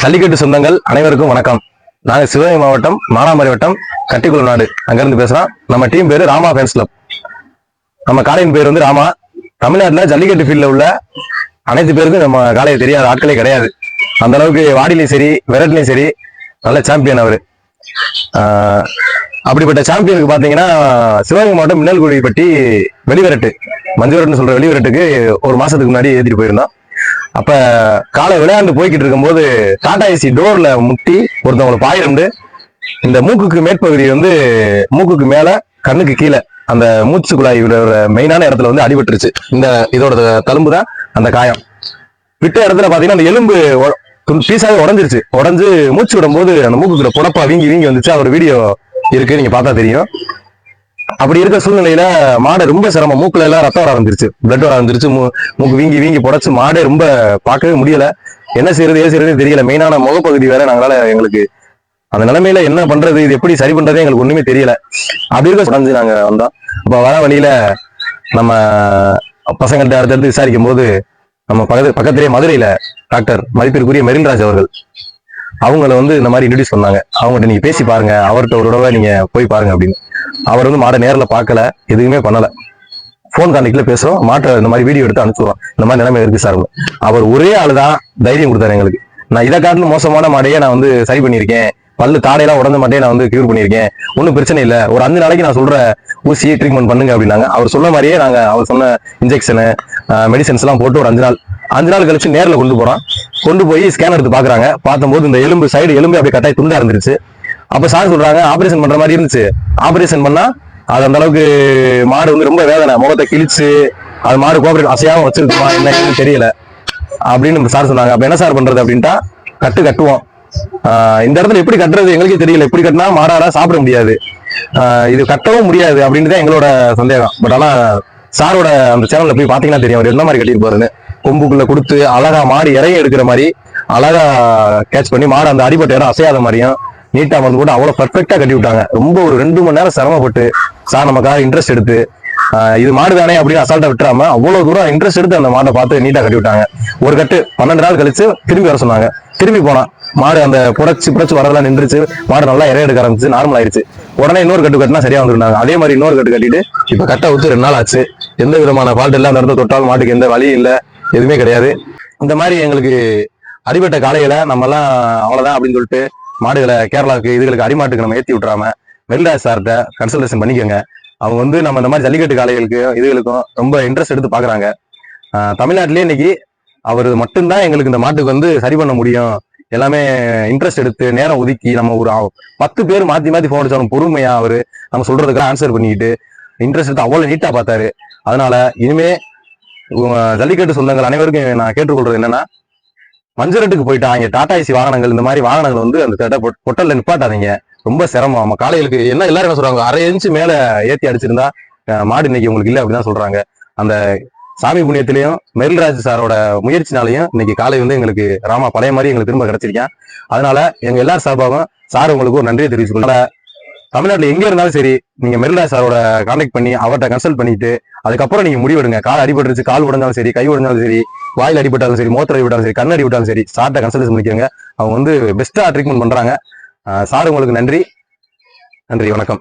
ஜல்லிக்கட்டு சொந்தங்கள் அனைவருக்கும் வணக்கம். நாங்கள் சிவகங்கை மாவட்டம் மானாமரி வட்டம் கட்டிக்குளம் நாடு. அங்கிருந்து பேசுறோம் நம்ம டீம் பேரு ராமா ஃபேன்ஸ் கிளப் நம்ம காலையின் பேர் வந்து ராமா. தமிழ்நாட்டில் ஜல்லிக்கட்டு ஃபீல்டில் உள்ள அனைத்து பேருக்கும் நம்ம காலையில் தெரியாத ஆட்களே கிடையாது. அந்த அளவுக்கு வாடிலையும் சரி விரட்லையும் சரி நல்ல சாம்பியன் அவர். அப்படிப்பட்ட சாம்பியனுக்கு பார்த்தீங்கன்னா சிவகங்கை மாவட்டம் மின்னல்குடிப்பட்டி வெளிவிரட்டு மஞ்சுவரட்னு சொல்ற வெளிவிரட்டுக்கு ஒரு மாசத்துக்கு முன்னாடி ஏற்றிட்டு போயிருந்தோம். அப்ப காலை விளையாண்டு போய்கிட்டு இருக்கும்போது டாடா ஏசி டோர்ல முட்டி ஒருத்தவங்களை பாயிருந்து இந்த மூக்குக்கு மேற்பகுதி வந்து மூக்குக்கு மேல கண்ணுக்கு கீழே. அந்த மூச்சு குழாய் மெயினான இடத்துல வந்து அடிபட்டுருச்சு. இந்த இதோட தழும்பு தான் அந்த காயம். விட்ட இடத்துல பாத்தீங்கன்னா அந்த எலும்பு பீஸாவே உடஞ்சிருச்சு. உடஞ்சு மூச்சு விடும் போது அந்த மூக்குக்குள்ள புடப்பா வீங்கி வீங்கி வந்துச்சு. அவர் வீடியோ இருக்கு. நீங்க பார்த்தா தெரியும். அப்படி இருக்க சூழ்நிலையில மாடு ரொம்ப சிரமம். மூக்குல எல்லாம் ரத்தம் வர வந்துருச்சு பிளட் வர ஆரம்பிச்சிருச்சு. மூக்கு வீங்கி வீங்கி புடச்சு மாடே ரொம்ப பார்க்கவே முடியல. என்ன செய்யறது ஏது செய்யறது தெரியல. மெயினான முகப்பகுதி வேற நாங்களால எங்களுக்கு அந்த நிலைமையில என்ன பண்றது இது எப்படி சரி பண்றதே எங்களுக்கு ஒண்ணுமே தெரியல. அப்படி இருக்க உடஞ்சு நாங்க வந்தோம். அப்ப வர வழியில நம்ம பசங்கள்ட்ட அடுத்தடுத்து விசாரிக்கும் போது நம்ம பக்கத்து பக்கத்திலேயே மதுரையில டாக்டர் மதிப்பிற்குரிய மெரின்ராஜ் அவர்கள் அவங்கள வந்து இந்த மாதிரி இன்ட்ரடியூஸ் பண்ணாங்க. அவங்ககிட்ட நீங்க பேசி பாருங்க. அவர்கிட்ட ஒரு தடவை நீங்க போய் பாருங்க அப்படின்னு. அவர் வந்து மாடை நேரில் பார்க்கல எதுவுமே பண்ணல. ஃபோன் கான்டெக்ட்ல பேசுறோம் மாட்டை இந்த மாதிரி வீடியோ எடுத்து அனுப்பிச்சுடுறோம். இந்த மாதிரி நிலைமை இருக்கு சார் அவர் ஒரே ஆளு தான் தைரியம் கொடுத்தாரு எங்களுக்கு. நான் இதை காட்டிலும் மோசமான மாடையே நான் வந்து சரி பண்ணியிருக்கேன். பல்லு தாடையெல்லாம் உடந்த மாட்டே நான் வந்து கியூர் பண்ணியிருக்கேன். ஒன்றும் பிரச்சனை இல்லை. ஒரு அஞ்சு நாளைக்கு நான் சொல்ற ஊசி ட்ரீட்மெண்ட் பண்ணுங்க அப்படின்னாங்க. அவர் சொன்ன மாதிரியே நாங்கள் அவர் சொன்ன இன்ஜெக்ஷனு மெடிசன்ஸ் எல்லாம் போட்டு ஒரு அஞ்சு நாள் அஞ்சு நாள் கழிச்சு நேரில் கொண்டு போகிறோம் கொண்டு போய் ஸ்கேன் எடுத்து பார்க்குறாங்க. பார்த்தபோது இந்த எலும்பு சைடு எலும்பு அப்படியே கட்டாய துண்டா இருந்துருச்சு. அப்ப சார் சொல்றாங்க ஆபரேஷன் பண்ற மாதிரி இருந்துச்சு. ஆபரேஷன் பண்ணா அது அந்த அளவுக்கு மாடு வந்து ரொம்ப வேதனை. முகத்தை கிழிச்சு அது மாடு கோபரேட் அசையாம வச்சிருக்குமா என்ன தெரியல. அப்படின்னு சார் சொன்னாங்க. அப்ப என்ன சார் பண்றது அப்படின்ட்டா கட்டு கட்டுவோம். இந்த இடத்துல எப்படி கட்டுறது எங்களுக்கே தெரியல. எப்படி கட்டினா மாடால சாப்பிட முடியாது. இது கட்டவும் முடியாது அப்படின்னு தான் எங்களோட சந்தேகம். பட் ஆனா சாரோட அந்த சேனல்ல போய் பாத்தீங்கன்னா தெரியும். அவர் என்ன மாதிரி கட்டியிருப்பாருன்னு. கொம்புக்குள்ள கொடுத்து அழகா மாடு இறைய எடுக்கிற மாதிரி அழகா கேட்ச் பண்ணி மாடு அந்த அடிபட்ட இடம் அசையாத மாதிரியும் நீட்டா வந்து கூட அவ்வளவு பர்ஃபெக்டா கட்டி விட்டாங்க. ரொம்ப ஒரு ரெண்டு மணி நேரம் சிரமப்பட்டு சார் நமக்காக இன்ட்ரெஸ்ட் எடுத்து இது மாடு தானே அப்படின்னு அசால்ட்டா விட்டுறாம அவ்வளவு தூரம் இன்ட்ரெஸ்ட் எடுத்து அந்த மாட்டை பார்த்து நீட்டா கட்டி விட்டாங்க. ஒரு கட்டு பன்னெண்டு நாள் கழிச்சு திரும்பி வர சொன்னாங்க. திரும்பி போனா மாடு அந்த புடச்சு புடச்சு வரதெல்லாம் நின்றுச்சு. மாடு நல்லா இறைய எடுக்க ஆரம்பிச்சு நார்மல் ஆயிடுச்சு உடனே இன்னொரு கட்டு கட்டினா சரியா வந்துருந்தாங்க. அதே மாதிரி இன்னொரு கட்டு கட்டிட்டு இப்ப கட்டை ஊத்து ரெண்டு நாள் ஆச்சு. எந்த விதமான ஃபால்ட் இல்ல அந்த தொட்டாலும் தொட்டால் மாட்டுக்கு எந்த வழியும் இல்ல. எதுவுமே கிடையாது. இந்த மாதிரி எங்களுக்கு அடிபட்ட காலையில நம்ம எல்லாம் அவ்வளவுதான் அப்படின்னு சொல்லிட்டு மாடுகளை கேரளாவுக்கு இதுகளுக்கு அடிமாட்டுக்கு நம்ம ஏத்தி விட்றாம மெல்ராஜ் சார்கிட்ட கன்சல்டேஷன் பண்ணிக்கோங்க. அவங்க வந்து நம்ம இந்த மாதிரி ஜல்லிக்கட்டு காளைகளுக்கு இதுகளுக்கும் ரொம்ப இன்ட்ரெஸ்ட் எடுத்து பார்க்குறாங்க தமிழ்நாட்டிலே இன்னைக்கு அவர் மட்டும்தான் எங்களுக்கு இந்த மாட்டுக்கு வந்து சரி பண்ண முடியும். எல்லாமே இன்ட்ரெஸ்ட் எடுத்து நேரம் ஒதுக்கி நம்ம ஒரு பத்து பேர் மாற்றி மாற்றி போன் அடிச்சாலும் பொறுமையா அவர் நம்ம சொல்றதுக்கெல்லாம் ஆன்சர் பண்ணிக்கிட்டு இன்ட்ரெஸ்ட் எடுத்து அவ்வளவு நீட்டா பார்த்தாரு. அதனால இனிமே ஜல்லிக்கட்டு சொந்தங்கள் அனைவருக்கும் நான் கேட்டுக்கொள்றது என்னன்னா மஞ்சரட்டுக்கு போயிட்டாங்க டாடா ஏசி வாகனங்கள் இந்த மாதிரி வாகனங்கள் வந்து அந்த பொட்டல்ல நிப்பாட்டாதீங்க. ரொம்ப சிரமம். நம்ம காலைகளுக்கு என்ன எல்லாரும் என்ன சொல்றாங்க அரை இன்ச்சு மேல ஏத்தி அடிச்சிருந்தா மாடு இன்னைக்கு உங்களுக்கு இல்ல தான் சொல்றாங்க. அந்த சாமி புண்ணியத்திலையும் மெரில்ராஜ் சாரோட முயற்சினாலையும் இன்னைக்கு காலை வந்து எங்களுக்கு ராமா பழைய மாதிரி எங்களுக்கு திரும்ப கிடைச்சிருக்கேன். அதனால எங்க எல்லார் சார்பாகவும் சார் உங்களுக்கு ஒரு நன்றியை தெரிவிச்சுக்கணும் தமிழ்நாட்டில் எங்க இருந்தாலும் சரி நீங்க மெரில்ராஜ் சாரோட கான்டாக்ட் பண்ணி அவர்கிட்ட கன்சல்ட் பண்ணிட்டு அதுக்கப்புறம் நீங்க முடிவெடுங்க. கால் அடிபட்டுருச்சு கால் உடஞ்சாலும் சரி கை உடஞ்சாலும் சரி வாயில் அடிபட்டாலும் சரி மோத்திர அடிபட்டாலும் சரி கண் அடிபட்டாலும் சரி சார்ட்ட கன்சல்டேஷன் பண்ணிக்கோங்க. அவங்க வந்து பெஸ்ட்டாக ட்ரீட்மெண்ட் பண்றாங்க. சார் உங்களுக்கு நன்றி. நன்றி வணக்கம்.